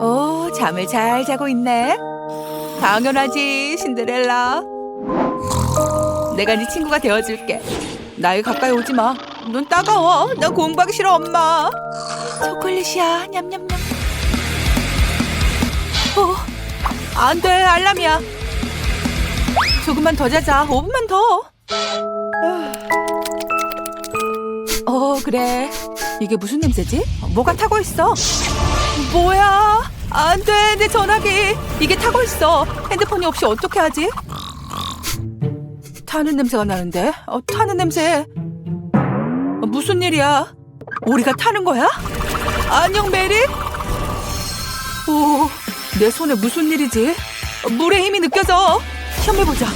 오, 잠을 잘 자고 있네. 당연하지, 신데렐라. 내가 네 친구가 되어줄게. 나에 가까이 오지 마. 눈 따가워. 나 공부하기 싫어, 엄마. 초콜릿이야. 냠냠냠. 어, 안 돼. 알람이야. 조금만 더 자자. 5분만 더. 어, 그래. 이게 무슨 냄새지? 뭐가 타고 있어? 뭐야? 안 돼, 내 전화기. 이게 타고 있어. 핸드폰이 없이 어떻게 하지? 타는 냄새가 나는데? 어, 타는 냄새. 어, 무슨 일이야? 우리가 타는 거야? 안녕, 메리? 오, 내 손에 무슨 일이지? 어, 물의 힘이 느껴져. 시험해보자.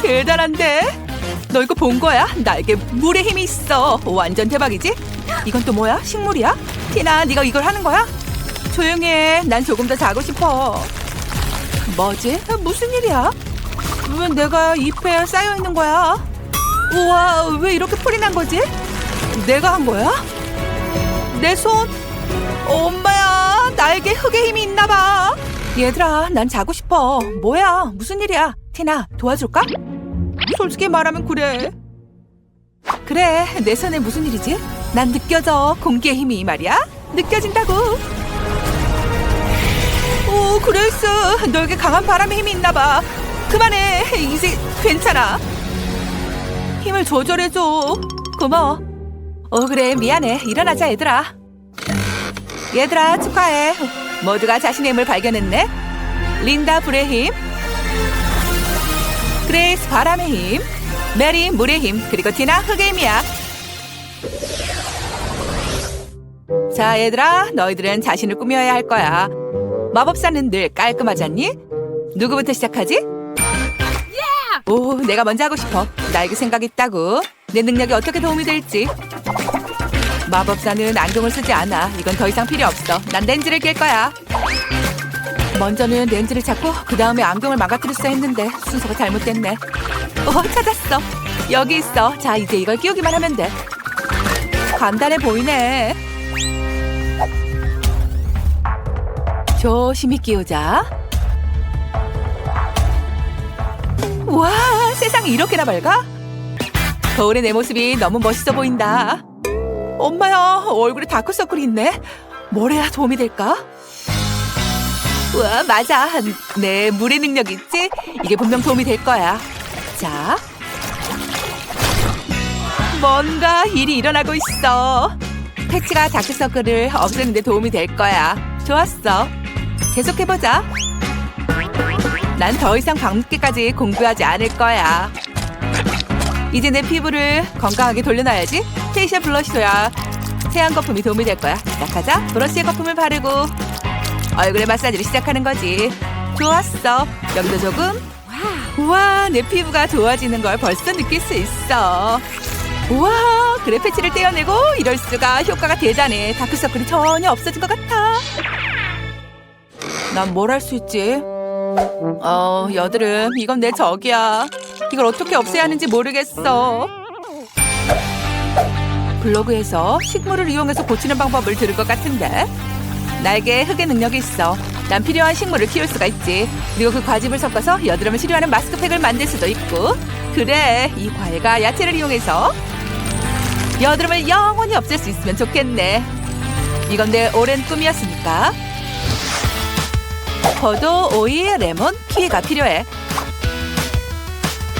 대단한데? 너 이거 본 거야? 나에게 물의 힘이 있어. 완전 대박이지? 이건 또 뭐야? 식물이야? 티나, 네가 이걸 하는 거야? 조용히 해. 난 조금 더 자고 싶어. 뭐지? 무슨 일이야? 왜 내가 잎에 쌓여 있는 거야? 우와, 왜 이렇게 풀이 난 거지? 내가 한 거야? 내 손? 엄마야, 나에게 흙의 힘이 있나 봐. 얘들아, 난 자고 싶어. 뭐야? 무슨 일이야? 티나, 도와줄까? 솔직히 말하면 그래. 그래, 내 손에 무슨 일이지? 난 느껴져. 공기의 힘이 이 말이야. 느껴진다고. 오, 그레이스. 너에게 강한 바람의 힘이 있나 봐. 그만해. 이제 괜찮아. 힘을 조절해줘. 고마워. 어, 그래. 미안해. 일어나자, 얘들아. 얘들아, 축하해. 모두가 자신의 힘을 발견했네. 린다, 불의 힘. 그레이스, 바람의 힘. 메리, 물의 힘. 그리고 티나, 흙의 힘이야. 자, 얘들아. 너희들은 자신을 꾸며야 할 거야. 마법사는 늘 깔끔하지 않니? 누구부터 시작하지? 오, 내가 먼저 하고 싶어. 나에게 생각이 있다고. 내 능력이 어떻게 도움이 될지. 마법사는 안경을 쓰지 않아. 이건 더 이상 필요 없어. 난 렌즈를 낄 거야. 먼저는 렌즈를 찾고 그 다음에 안경을 망가뜨렸어 했는데 순서가 잘못됐네. 어, 찾았어. 여기 있어. 자, 이제 이걸 끼우기만 하면 돼. 간단해 보이네. 조심히 끼우자. 와, 세상이 이렇게나 밝아? 거울에 내 모습이 너무 멋있어 보인다. 엄마야, 얼굴에 다크서클이 있네. 뭘 해야 도움이 될까? 우와, 맞아. 내 물의 능력 있지? 이게 분명 도움이 될 거야. 자. 뭔가 일이 일어나고 있어. 패치가 다크서클을 없애는 데 도움이 될 거야. 좋았어. 계속해보자. 난 더 이상 밤늦게까지 공부하지 않을 거야. 이제 내 피부를 건강하게 돌려놔야지. 페이셜 블러셔야 세안 거품이 도움이 될 거야. 시작하자. 브러쉬에 거품을 바르고 얼굴에 마사지를 시작하는 거지. 좋았어. 여기도 조금. 우와, 내 피부가 좋아지는 걸 벌써 느낄 수 있어. 우와, 그래 패치를 떼어내고 이럴 수가 효과가 대단해. 다크서클이 전혀 없어진 것 같아. 난 뭘 할 수 있지? 어, 여드름. 이건 내 적이야. 이걸 어떻게 없애야 하는지 모르겠어. 블로그에서 식물을 이용해서 고치는 방법을 들을 것 같은데. 나에게 흙의 능력이 있어. 난 필요한 식물을 키울 수가 있지. 그리고 그 과즙을 섞어서 여드름을 치료하는 마스크팩을 만들 수도 있고. 그래, 이 과일과 야채를 이용해서 여드름을 영원히 없앨 수 있으면 좋겠네. 이건 내 오랜 꿈이었으니까. 포도, 오이, 레몬, 키위가 필요해.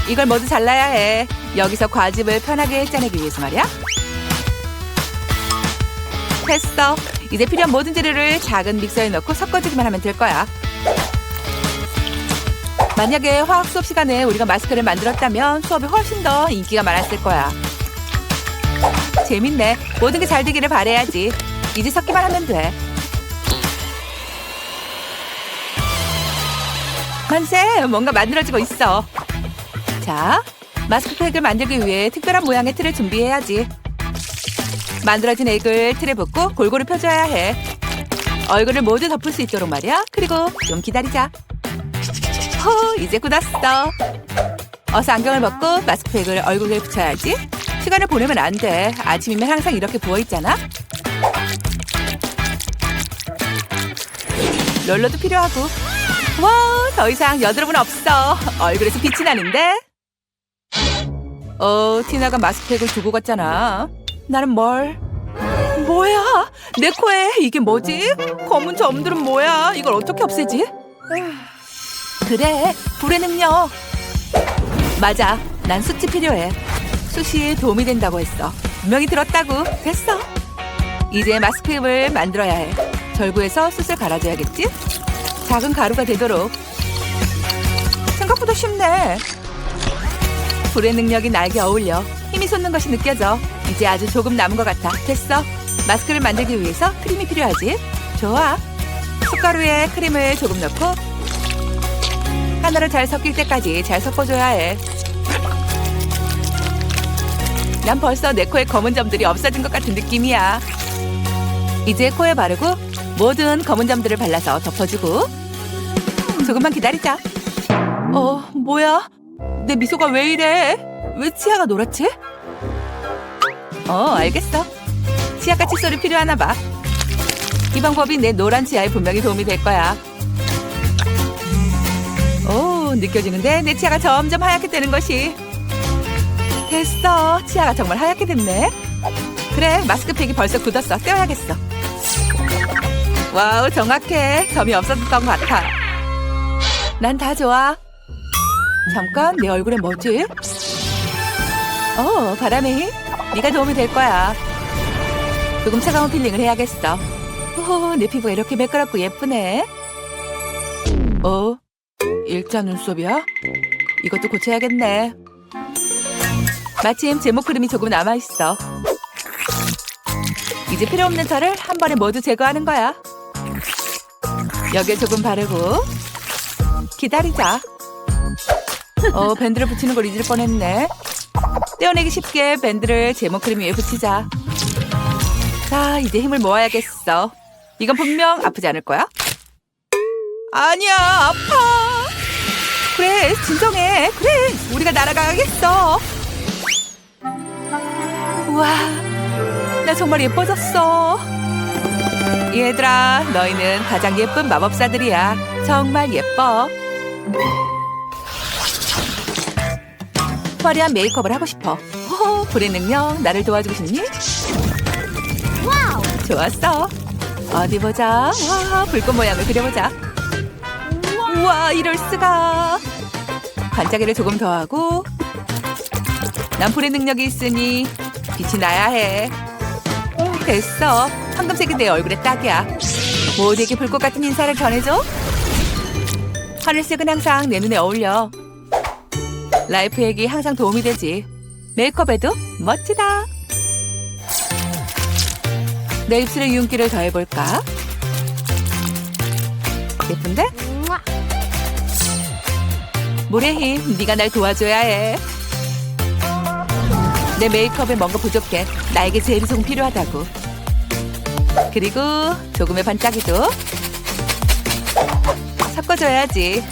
이걸 모두 잘라야 해. 여기서 과즙을 편하게 짜내기 위해서 말이야. 됐어. 이제 필요한 모든 재료를 작은 믹서에 넣고 섞어주기만 하면 될 거야. 만약에 화학 수업 시간에 우리가 마스크를 만들었다면 수업이 훨씬 더 인기가 많았을 거야. 재밌네. 모든 게 잘 되기를 바래야지. 이제 섞기만 하면 돼. 만세! 뭔가 만들어지고 있어. 자, 마스크팩을 만들기 위해 특별한 모양의 틀을 준비해야지. 만들어진 액을 틀에 붓고 골고루 펴줘야 해. 얼굴을 모두 덮을 수 있도록 말이야. 그리고 좀 기다리자. 허, 이제 굳었어. 어서 안경을 벗고 마스크팩을 얼굴에 붙여야지. 시간을 보내면 안 돼. 아침이면 항상 이렇게 부어있잖아. 롤러도 필요하고. 와, 더 이상 여드름은 없어. 얼굴에서 빛이 나는데? 어, 티나가 마스크팩을 두고 갔잖아. 나는 뭘? 뭐야? 내 코에 이게 뭐지? 검은 점들은 뭐야? 이걸 어떻게 없애지? 그래, 불의 능력. 맞아, 난 숯이 필요해. 숯이 도움이 된다고 했어. 분명히 들었다고. 됐어. 이제 마스크팩을 만들어야 해. 절구해서 숯을 갈아줘야겠지? 작은 가루가 되도록. 생각보다 쉽네. 불의 능력이 나에게 어울려. 힘이 솟는 것이 느껴져. 이제 아주 조금 남은 것 같아. 됐어. 마스크를 만들기 위해서 크림이 필요하지? 좋아. 숟가루에 크림을 조금 넣고 하나로 잘 섞일 때까지 잘 섞어줘야 해. 난 벌써 내 코에 검은 점들이 없어진 것 같은 느낌이야. 이제 코에 바르고 모든 검은 점들을 발라서 덮어주고 조금만 기다리자. 어, 뭐야? 내 미소가 왜 이래? 왜 치아가 노랗지? 어, 알겠어. 치아가 칫솔이 필요하나 봐. 이 방법이 내 노란 치아에 분명히 도움이 될 거야. 오, 느껴지는데 내 치아가 점점 하얗게 되는 것이. 됐어. 치아가 정말 하얗게 됐네. 그래, 마스크팩이 벌써 굳었어. 떼어야겠어. 와우, 정확해. 점이 없어졌던 것 같아. 난 다 좋아. 잠깐, 내 얼굴에 뭐지? 어, 바람의 힘? 네가 도움이 될 거야. 조금 차가운 필링을 해야겠어. 오, 내 피부가 이렇게 매끄럽고 예쁘네. 어? 일자 눈썹이야? 이것도 고쳐야겠네. 마침 제모 크림이 조금 남아있어. 이제 필요 없는 털을 한 번에 모두 제거하는 거야. 여기에 조금 바르고 기다리자. 어, 밴드를 붙이는 걸 잊을 뻔했네. 떼어내기 쉽게 밴드를 제모 크림 위에 붙이자. 자, 이제 힘을 모아야겠어. 이건 분명 아프지 않을 거야? 아니야, 아파. 그래, 진정해. 그래, 우리가 날아가겠어. 우와, 나 정말 예뻐졌어. 얘들아, 너희는 가장 예쁜 마법사들이야. 정말 예뻐. 화려한 메이크업을 하고 싶어. 호호, 불의 능력, 나를 도와주고 싶니? 좋았어. 어디 보자. 와, 불꽃 모양을 그려보자. 우와, 이럴 수가. 반짝이를 조금 더 하고. 난 불의 능력이 있으니 빛이 나야 해. 됐어. 황금색이 내 얼굴에 딱이야. 모두에게 불꽃 같은 인사를 전해줘. 하늘색은 항상 내 눈에 어울려. 라이프 액이 항상 도움이 되지. 메이크업에도 멋지다. 내 입술에 윤기를 더해볼까? 예쁜데? 물의 힘, 네가 날 도와줘야 해. 내 메이크업에 뭔가 부족해. 나에게 좀 필요하다고. 그리고 조금의 반짝이도 섞어줘야지.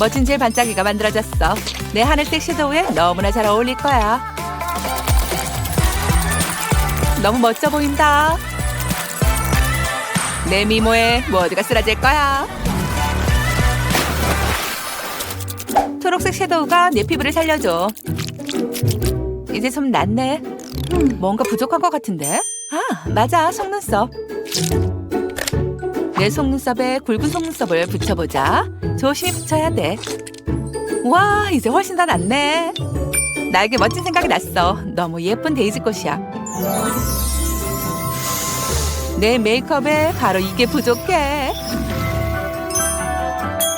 멋진 젤 반짝이가 만들어졌어. 내 하늘색 섀도우에 너무나 잘 어울릴 거야. 너무 멋져 보인다. 내 미모에 모두가 쓰러질 거야. 초록색 섀도우가 내 피부를 살려줘. 이제 좀 낫네. 음, 뭔가 부족한 것 같은데? 아, 맞아. 속눈썹. 내 속눈썹에 굵은 속눈썹을 붙여보자. 조심히 붙여야 돼. 와, 이제 훨씬 더 낫네. 나에게 멋진 생각이 났어. 너무 예쁜 데이지 꽃이야. 내 메이크업에 바로 이게 부족해.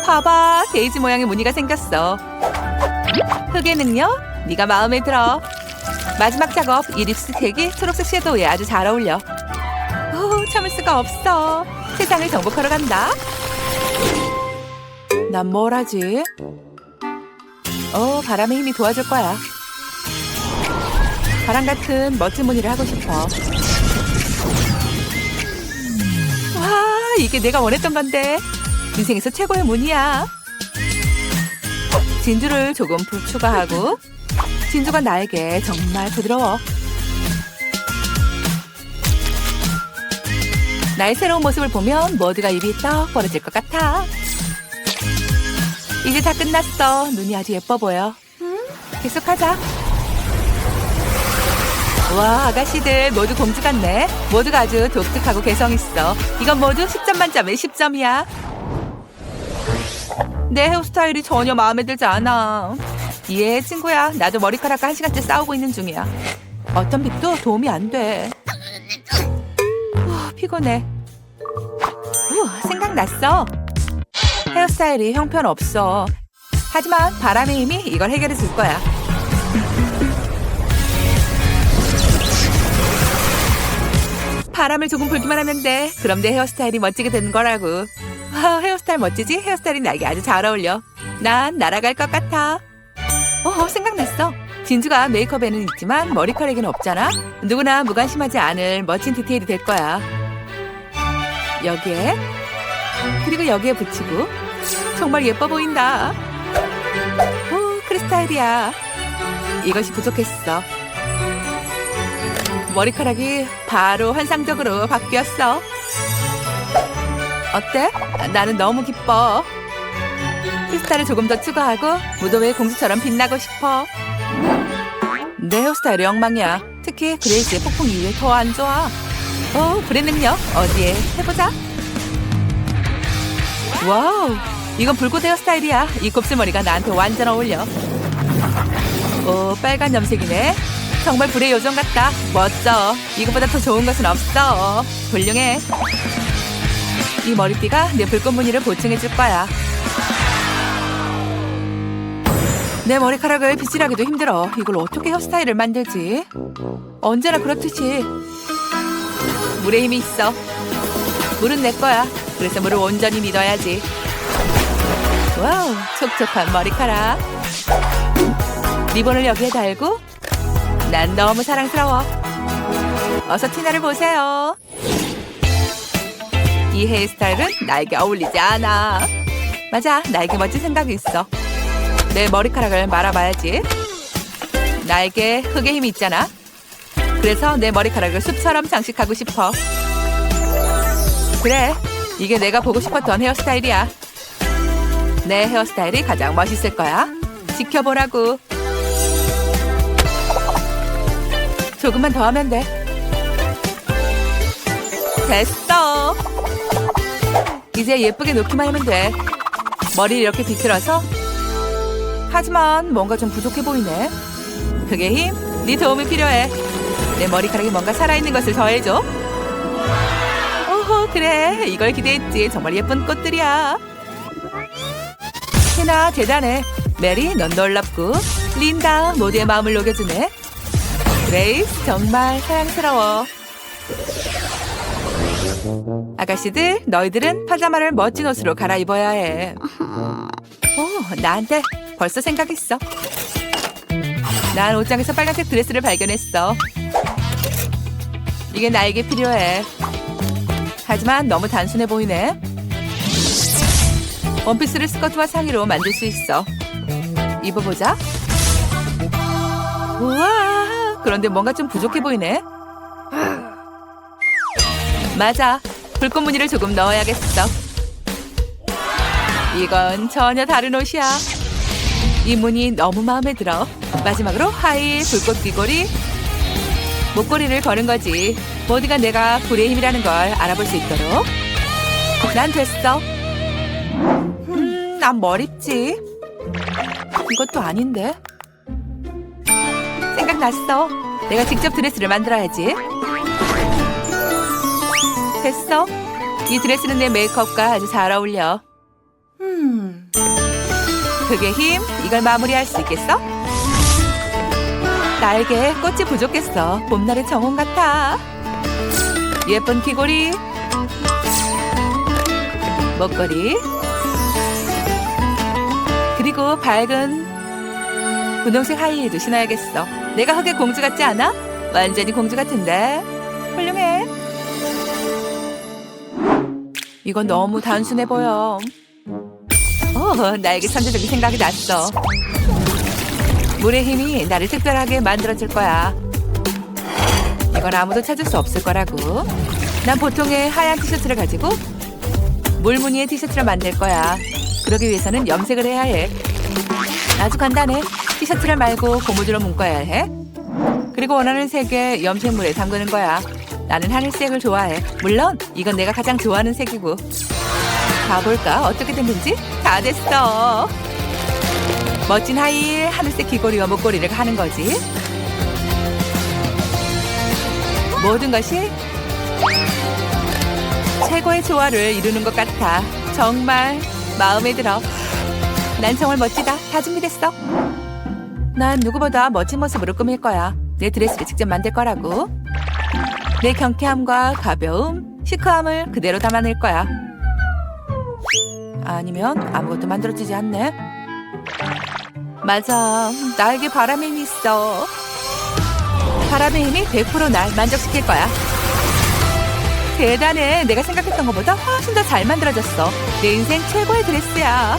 봐봐, 데이지 모양의 무늬가 생겼어. 능력? 네가 마음에 들어. 마지막 작업, 이 립스틱이 초록색 섀도우에 아주 잘 어울려. 오, 참을 수가 없어. 세상을 정복하러 간다. 난 뭘 하지? 어, 바람의 힘이 도와줄 거야. 바람 같은 멋진 무늬를 하고 싶어. 와, 이게 내가 원했던 건데. 인생에서 최고의 무늬야. 진주를 조금 부- 추가하고 진주가 나에게 정말 부드러워. 나의 새로운 모습을 보면 모두가 입이 떡 벌어질 것 같아. 이제 다 끝났어. 눈이 아주 예뻐 보여. 계속하자. 와, 아가씨들 모두 공주 같네. 모두가 아주 독특하고 개성 있어. 이건 모두 10점 만점에 10점이야. 내 헤어스타일이 전혀 마음에 들지 않아. 이해해, 친구야. 나도 머리카락과 한 시간째 싸우고 있는 중이야. 어떤 빗도 도움이 안 돼. 후, 피곤해. 후, 생각났어. 헤어스타일이 형편없어. 하지만 바람의 힘이 이걸 해결해 줄 거야. 바람을 조금 불기만 하면 돼. 그럼 내 헤어스타일이 멋지게 되는 거라고. 와, 헤어스타일 멋지지? 헤어스타일이 나에게 아주 잘 어울려. 난 날아갈 것 같아. 어, 생각났어. 진주가 메이크업에는 있지만 머리카락에는 없잖아. 누구나 무관심하지 않을 멋진 디테일이 될 거야. 여기에 그리고 여기에 붙이고 정말 예뻐 보인다. 오, 크리스탈이야. 이것이 부족했어. 머리카락이 바로 환상적으로 바뀌었어. 어때? 나는 너무 기뻐. 크리스탈을 조금 더 추가하고 무도회 공주처럼 빛나고 싶어. 내 헤어스타일이 엉망이야. 특히 그레이스의 폭풍 이후에 더 안 좋아. 어, 브레는요? 어디에? 해보자. 와우, 이건 불꽃 헤어스타일이야. 이 곱슬머리가 나한테 완전 어울려. 오, 빨간 염색이네. 정말 불의 요정 같다. 멋져. 이것보다 더 좋은 것은 없어. 훌륭해. 이 머리띠가 내 불꽃 무늬를 보충해 줄 거야. 내 머리카락을 빗질하기도 힘들어. 이걸 어떻게 헤어스타일을 만들지? 언제나 그렇듯이 물에 힘이 있어. 물은 내 거야. 그래서 물을 온전히 믿어야지. 와우, 촉촉한 머리카락. 리본을 여기에 달고 난 너무 사랑스러워. 어서 티나를 보세요. 이 헤어스타일은 나에게 어울리지 않아. 맞아, 나에게 멋진 생각이 있어. 내 머리카락을 말아봐야지. 나에게 흙의 힘이 있잖아. 그래서 내 머리카락을 숲처럼 장식하고 싶어. 그래, 이게 내가 보고 싶었던 헤어스타일이야. 내 헤어스타일이 가장 멋있을 거야. 지켜보라고. 조금만 더 하면 돼. 됐어. 이제 예쁘게 놓기만 하면 돼. 머리를 이렇게 비틀어서. 하지만 뭔가 좀 부족해 보이네. 그게 힘? 네 도움이 필요해. 내 머리카락에 뭔가 살아있는 것을 더해줘. 오호, 그래. 이걸 기대했지. 정말 예쁜 꽃들이야. 해나 대단해. 메리, 넌 놀랍고. 린다, 모두의 마음을 녹여주네. 그레이스, 정말 사랑스러워. 아가씨들, 너희들은 파자마를 멋진 옷으로 갈아입어야 해. 오, 나한테 벌써 생각했어. 난 옷장에서 빨간색 드레스를 발견했어. 이게 나에게 필요해. 하지만 너무 단순해 보이네. 원피스를 스커트와 상의로 만들 수 있어. 입어보자. 우와, 그런데 뭔가 좀 부족해 보이네. 맞아. 불꽃 무늬를 조금 넣어야겠어. 이건 전혀 다른 옷이야. 이 무늬 너무 마음에 들어. 마지막으로 하일, 불꽃 귀걸이, 목걸이를 거는 거지. 모두가 내가 불의 힘이라는 걸 알아볼 수 있도록. 난 됐어. 음, 난 머리지. 이것도 아닌데. 생각났어. 내가 직접 드레스를 만들어야지. 됐어. 이 드레스는 내 메이크업과 아주 잘 어울려. 음. 그게 힘? 이걸 마무리할 수 있겠어? 나에게 꽃이 부족했어. 봄날의 정원 같아. 예쁜 귀걸이, 목걸이, 그리고 밝은 분홍색 하이힐도 신어야겠어. 내가 흑의 공주 같지 않아? 완전히 공주 같은데. 훌륭해. 이건 너무 단순해 보여. 어, 오, 나에게 선제적인 생각이 났어. 물의 힘이 나를 특별하게 만들어줄 거야. 이건 아무도 찾을 수 없을 거라고. 난 보통의 하얀 티셔츠를 가지고 물 무늬의 티셔츠를 만들 거야. 그러기 위해서는 염색을 해야 해. 아주 간단해. 티셔츠를 말고 고무줄로 묶어야 해. 그리고 원하는 색의 염색물에 담그는 거야. 나는 하늘색을 좋아해. 물론 이건 내가 가장 좋아하는 색이고. 가볼까? 어떻게 됐는지? 다 됐어. 멋진 하이힐 하늘색 귀걸이와 목걸이를 하는 거지. 모든 것이 최고의 조화를 이루는 것 같아. 정말 마음에 들어. 난 정말 멋지다. 다 준비됐어. 난 누구보다 멋진 모습으로 꾸밀 거야. 내 드레스를 직접 만들 거라고. 내 경쾌함과 가벼움, 시크함을 그대로 담아낼 거야. 아니면 아무것도 만들어지지 않네. 맞아. 나에게 바람의 힘이 있어. 바람의 힘이 100%날 만족시킬 거야. 대단해. 내가 생각했던 것보다 훨씬 더 잘 만들어졌어. 내 인생 최고의 드레스야.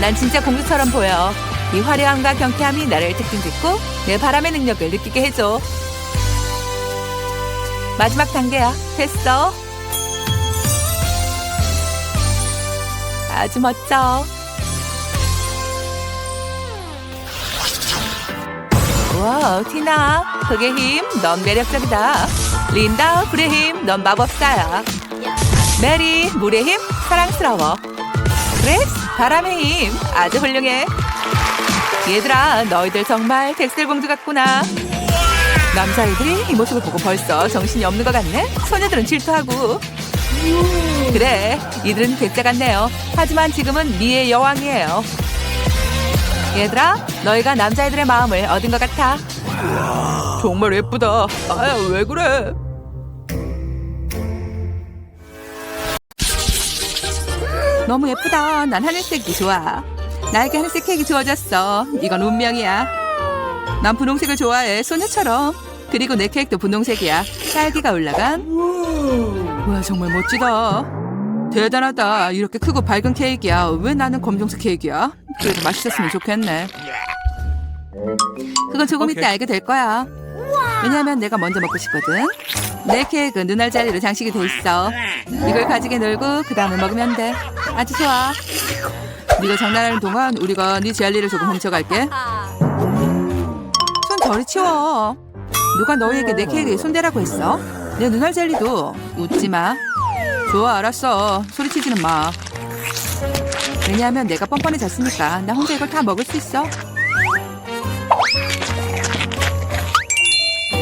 난 진짜 공주처럼 보여. 이 화려함과 경쾌함이 나를 특징 짓고 내 바람의 능력을 느끼게 해줘. 마지막 단계야. 됐어. 아주 멋져. 와, 티나. 흙의 힘, 넌 매력적이다. 린다, 불의 힘, 넌 마법사야. 메리, 물의 힘, 사랑스러워. 그레스, 바람의 힘, 아주 훌륭해. 얘들아, 너희들 정말 백설공주 같구나. 남자애들이 이 모습을 보고 벌써 정신이 없는 것 같네? 소녀들은 질투하고. 그래, 이들은 괴짜 같네요. 하지만 지금은 미의 여왕이에요. 얘들아, 너희가 남자애들의 마음을 얻은 것 같아. 정말 예쁘다. 아야, 왜 그래? 너무 예쁘다. 난 하늘색이 좋아. 나에게 하늘색 케이크 주어졌어. 이건 운명이야. 난 분홍색을 좋아해. 소녀처럼. 그리고 내 케이크도 분홍색이야. 딸기가 올라간. 와, 정말 멋지다. 대단하다. 이렇게 크고 밝은 케이크야. 왜 나는 검정색 케이크야? 그래도 맛있었으면 좋겠네. 그건 조금 이따 알게 될 거야. 왜냐면 내가 먼저 먹고 싶거든. 내 케이크 눈알 자리로 장식이 돼 있어. 이걸 가지게 놀고 그 다음에 먹으면 돼. 아주 좋아. 네가 장난하는 동안 우리가 네 젤리를 조금 훔쳐갈게. 손 저리 치워. 누가 너희에게 내 케이크에 손대라고 했어? 내 눈알 젤리도 웃지 마. 좋아 알았어. 소리치지는 마. 왜냐하면 내가 뻔뻔해졌으니까 나 혼자 이걸 다 먹을 수 있어.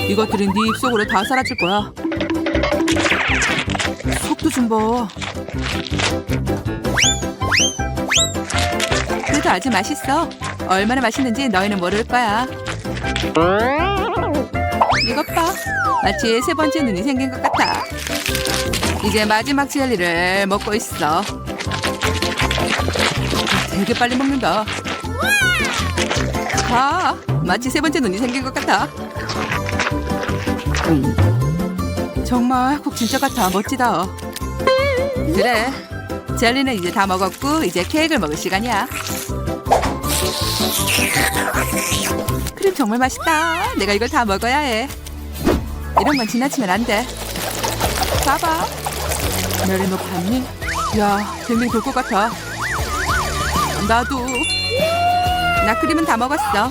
이것들이 네 입속으로 다 사라질 거야. 속도 좀 봐. 그래도 아주 맛있어. 얼마나 맛있는지 너희는 모를 거야. 이것 봐. 마치 세 번째 눈이 생긴 것 같아. 이제 마지막 젤리를 먹고 있어. 되게 빨리 먹는다. 봐. 마치 세 번째 눈이 생긴 것 같아. 음. 정말 꼭 진짜 같아. 멋지다. 그래. 젤리는 이제 다 먹었고 이제 케이크를 먹을 시간이야. 크림 정말 맛있다. 내가 이걸 다 먹어야 해. 이런 건 지나치면 안 돼. 봐봐. 메리 너 봤니? 야, 댕댕 돌것 같아. 나도. 나 크림은 다 먹었어.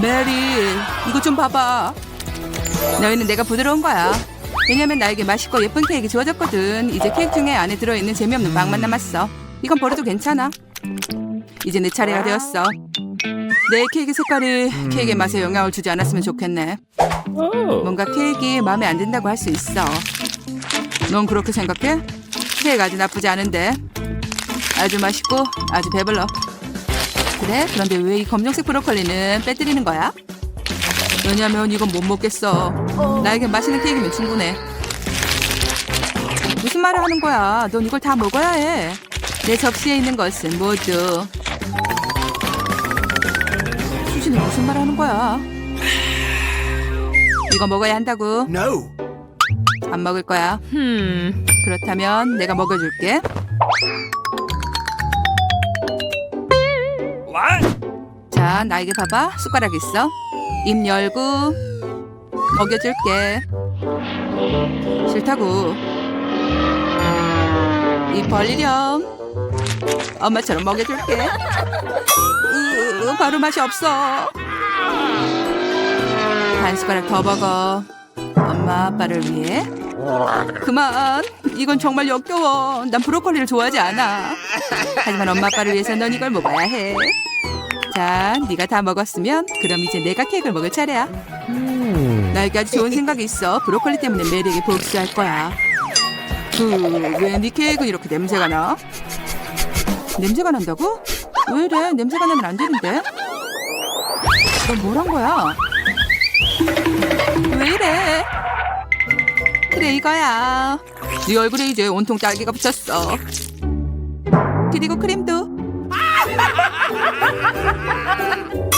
메리, 이거 좀 봐봐. 너희는 내가 부드러운 거야. 왜냐면 나에게 맛있고 예쁜 케이크 주어졌거든. 이제 케이크 중에 안에 들어있는 재미없는 빵만 남았어. 이건 버려도 괜찮아. 이제 내 차례가 되었어. 내 케이크 색깔이 케이크의 맛에 영향을 주지 않았으면 좋겠네. 뭔가 케이크 마음에 안 든다고 할 수 있어. 넌 그렇게 생각해? 케이크 아주 나쁘지 않은데. 아주 맛있고 아주 배불러. 그래? 그런데 왜 이 검정색 브로콜리는 빼뜨리는 거야? 왜냐면 이건 못 먹겠어. 나에게 맛있는 케이크면 충분해. 무슨 말을 하는 거야? 넌 이걸 다 먹어야 해. 내 접시에 있는 것은 모두. 수진이 무슨 말 하는 거야? 이거 먹어야 한다고. No. 안 먹을 거야. 그렇다면 내가 먹여줄게. 자, 나에게 봐봐. 숟가락 있어. 입 열고 먹여줄게. 싫다고. 입 벌리렴. 엄마처럼 먹여줄게. 으, 바로 맛이 없어. 한 숟가락 더 먹어. 엄마 아빠를 위해. 그만. 이건 정말 역겨워. 난 브로콜리를 좋아하지 않아. 하지만 엄마 아빠를 위해서 넌 이걸 먹어야 해. 자, 네가 다 먹었으면 그럼 이제 내가 케이크를 먹을 차례야. 나에게 아주 좋은 생각이 있어. 브로콜리 때문에 메리에게 복수할 거야. 그 왜 네 케이크는 이렇게 냄새가 나? 냄새가 난다고? 왜 이래? 냄새가 나면 안 되는데? 너뭘한 거야? 왜 이래? 그래 이거야. 네 얼굴에 이제 온통 딸기가 붙였어. 그리고 크림도.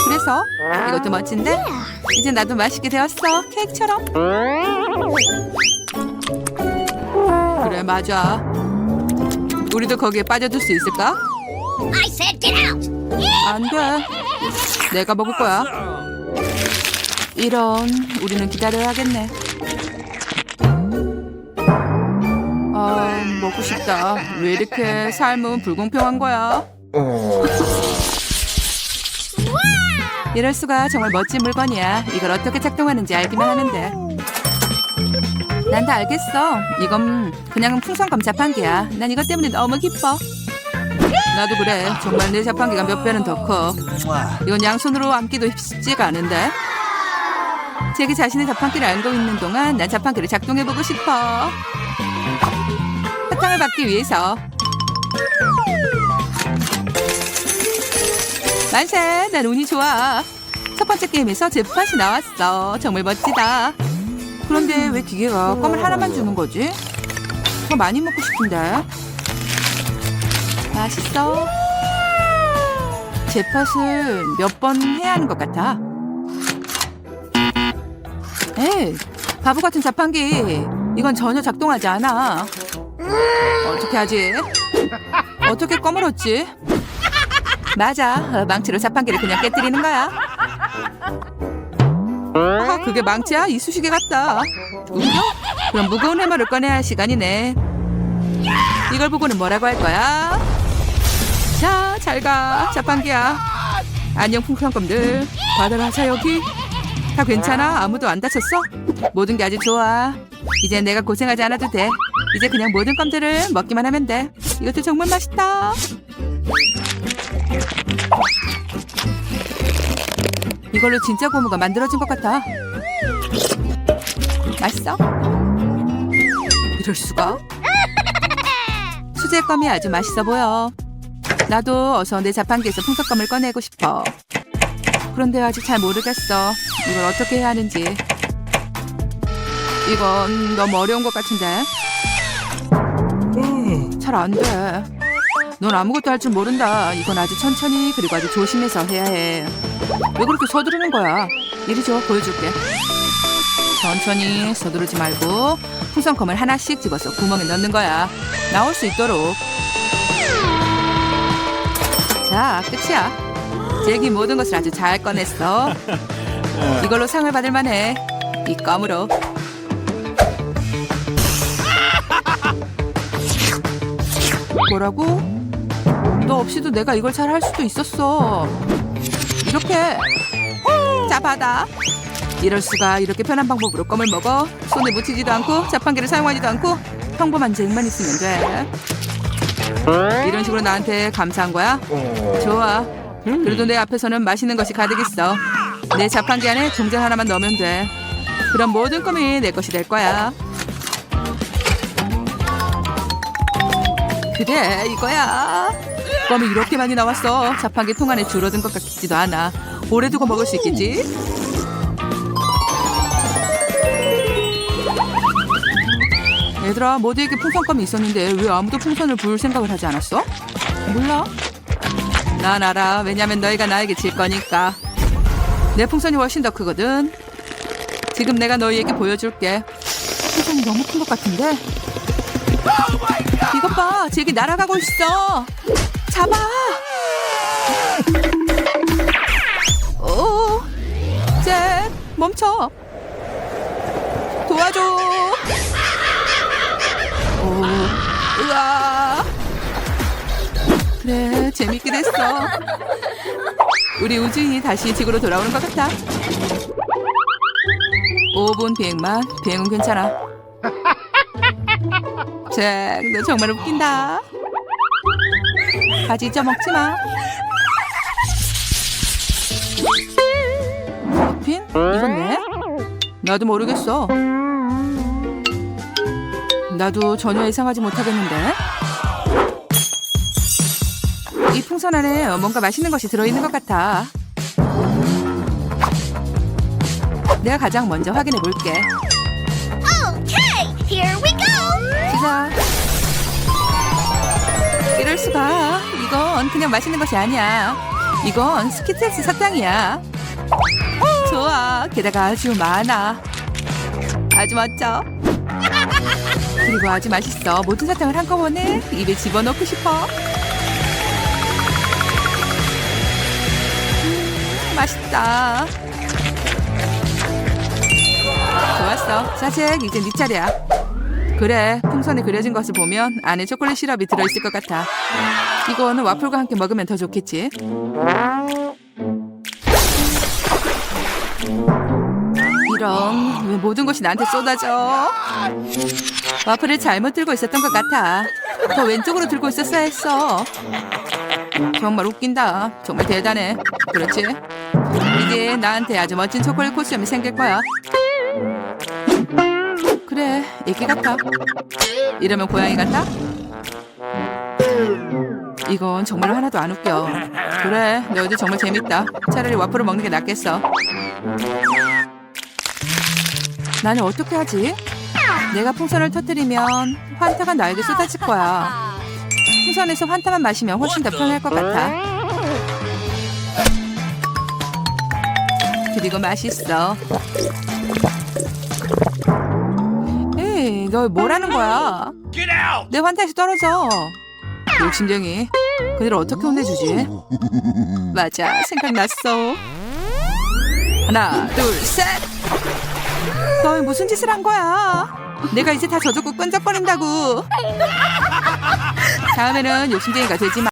그래서 이것도 멋진데? 이제 나도 맛있게 되었어. 케이크처럼. 그래 맞아. 우리도 거기에 빠져들 수 있을까? I said get out! 안 돼. 내가 먹을 거야. 이런, 우리는 기다려야겠네. 아, 먹고 싶다. 왜 이렇게 삶은 불공평한 거야? 이럴 수가 정말 멋진 물건이야. 이걸 어떻게 작동하는지 알기만 돼. 난다 알겠어. 이건 그냥 풍선감 자판기야. 난 이것 때문에 너무 기뻐. 나도 그래. 정말 내 자판기가 몇 배는 더 커. 이건 양손으로 안기도 쉽지가 않은데. 제게 자신의 자판기를 알고 있는 동안 난 자판기를 작동해보고 싶어. 사탕을 받기 위해서. 만세! 난 운이 좋아. 첫 번째 게임에서 제품팟이 나왔어. 정말 멋지다. 그런데 왜 기계가 껌을 하나만 주는 거지? 더 많이 먹고 싶은데. 맛있어. 제팟을 몇 번 해야 하는 것 같아. 에이, 바보 같은 자판기. 이건 전혀 작동하지 않아. 어떻게 하지? 어떻게 껌을 얻지? 맞아. 어, 망치로 자판기를 그냥 깨뜨리는 거야. 아, 그게 망치야? 이쑤시개 같다. 웃겨? 그럼 무거운 해머를 꺼내야 할 시간이네. 이걸 보고는 뭐라고 할 거야? 자, 잘 가. 자판기야. 안녕, 풍선껌들. 받아라, 자, 여기. 다 괜찮아? 아무도 안 다쳤어? 모든 게 아주 좋아. 이제 내가 고생하지 않아도 돼. 이제 그냥 모든 껌들을 먹기만 하면 돼. 이것도 정말 맛있다. 이걸로 진짜 고무가 만들어진 것 같아. 맛있어? 이럴 수가? 수제껌이 아주 맛있어 보여. 나도 어서 내 자판기에서 풍선껌을 꺼내고 싶어. 그런데 아직 잘 모르겠어. 이걸 어떻게 해야 하는지. 이건 너무 어려운 것 같은데. 잘안 돼. 넌 아무것도 할 줄 모른다. 이건 아주 천천히 그리고 아주 조심해서 해야 해. 왜 그렇게 서두르는 거야? 이리 줘, 보여줄게. 천천히 서두르지 말고 풍선껌을 하나씩 집어서 구멍에 넣는 거야. 나올 수 있도록. 자, 끝이야. 제기 모든 것을 아주 잘 꺼냈어. 이걸로 상을 받을 만해. 이 껌으로. 뭐라고? 너 없이도 내가 이걸 잘 할 수도 있었어. 이렇게. 자, 받아. 이럴 수가 이렇게 편한 방법으로 껌을 먹어. 손에 묻히지도 않고 자판기를 사용하지도 않고 평범한 쟁만 있으면 돼. 이런 식으로 나한테 감사한 거야? 좋아. 그래도 내 앞에서는 맛있는 것이 가득 있어. 내 자판기 안에 동전 하나만 넣으면 돼. 그럼 모든 껌이 내 것이 될 거야. 그래, 이거야. 껌이 이렇게 많이 나왔어. 자판기 통 안에 줄어든 것 같지도 않아. 오래 두고 먹을 수 있겠지? 얘들아, 모두에게 풍선껌이 있었는데 왜 아무도 풍선을 불 생각을 하지 않았어? 몰라. 난 알아. 왜냐면 너희가 나에게 질 거니까. 내 풍선이 훨씬 더 크거든. 지금 내가 너희에게 보여줄게. 풍선이 너무 큰 것 같은데? 이것 봐, 잭이 날아가고 있어. 잡아. 오, 잭, 멈춰. 도와줘. 오, 으아. 그래, 재밌게 됐어. 우리 우주인이 다시 지구로 돌아오는 것 같아. 5분 비행만, 비행은 괜찮아. 잭, 너 정말 웃긴다. 바지 잊어먹지 마. 머핀? 이건 왜? 나도 모르겠어. 나도 전혀 예상하지 못하겠는데. 이 풍선 안에 뭔가 맛있는 것이 들어있는 것 같아. 내가 가장 먼저 확인해 볼게. Okay, here we go. 시작. 이럴 수가. 이건 그냥 맛있는 것이 아니야. 이건 스키텍스 사탕이야. 좋아. 게다가 아주 많아. 아주 멋져. 그리고 아주 맛있어. 모든 사탕을 한꺼번에 입에 집어넣고 싶어. 음, 맛있다. 좋았어. 자책 이제 네 차례야. 그래, 풍선에 그려진 것을 보면 안에 초콜릿 시럽이 들어있을 것 같아. 이거는 와플과 함께 먹으면 더 좋겠지. 이런, 왜 모든 것이 나한테 쏟아져? 와플을 잘못 들고 있었던 것 같아. 더 왼쪽으로 들고 있었어야 했어. 정말 웃긴다. 정말 대단해. 그렇지? 이제 나한테 아주 멋진 초콜릿 코스염이 생길 거야. 그래, 애기 같아. 이러면 고양이 같아? 이건 정말 하나도 안 웃겨. 그래, 너 어제 정말 재밌다. 차라리 와플을 먹는 게 낫겠어. 나는 어떻게 하지? 내가 풍선을 터뜨리면 환타가 나에게 쏟아질 거야. 풍선에서 환타만 마시면 훨씬 더 편할 것 같아. 그리고 맛있어. 에이, 너 뭐라는 거야? 내 환타에서 떨어져. 욕심쟁이. 그들 어떻게 혼내주지? 맞아, 생각났어. 하나, 둘, 셋. 너희 무슨 짓을 한 거야? 내가 이제 다 젖었고 끈적거린다고. 다음에는 욕심쟁이가 되지 마.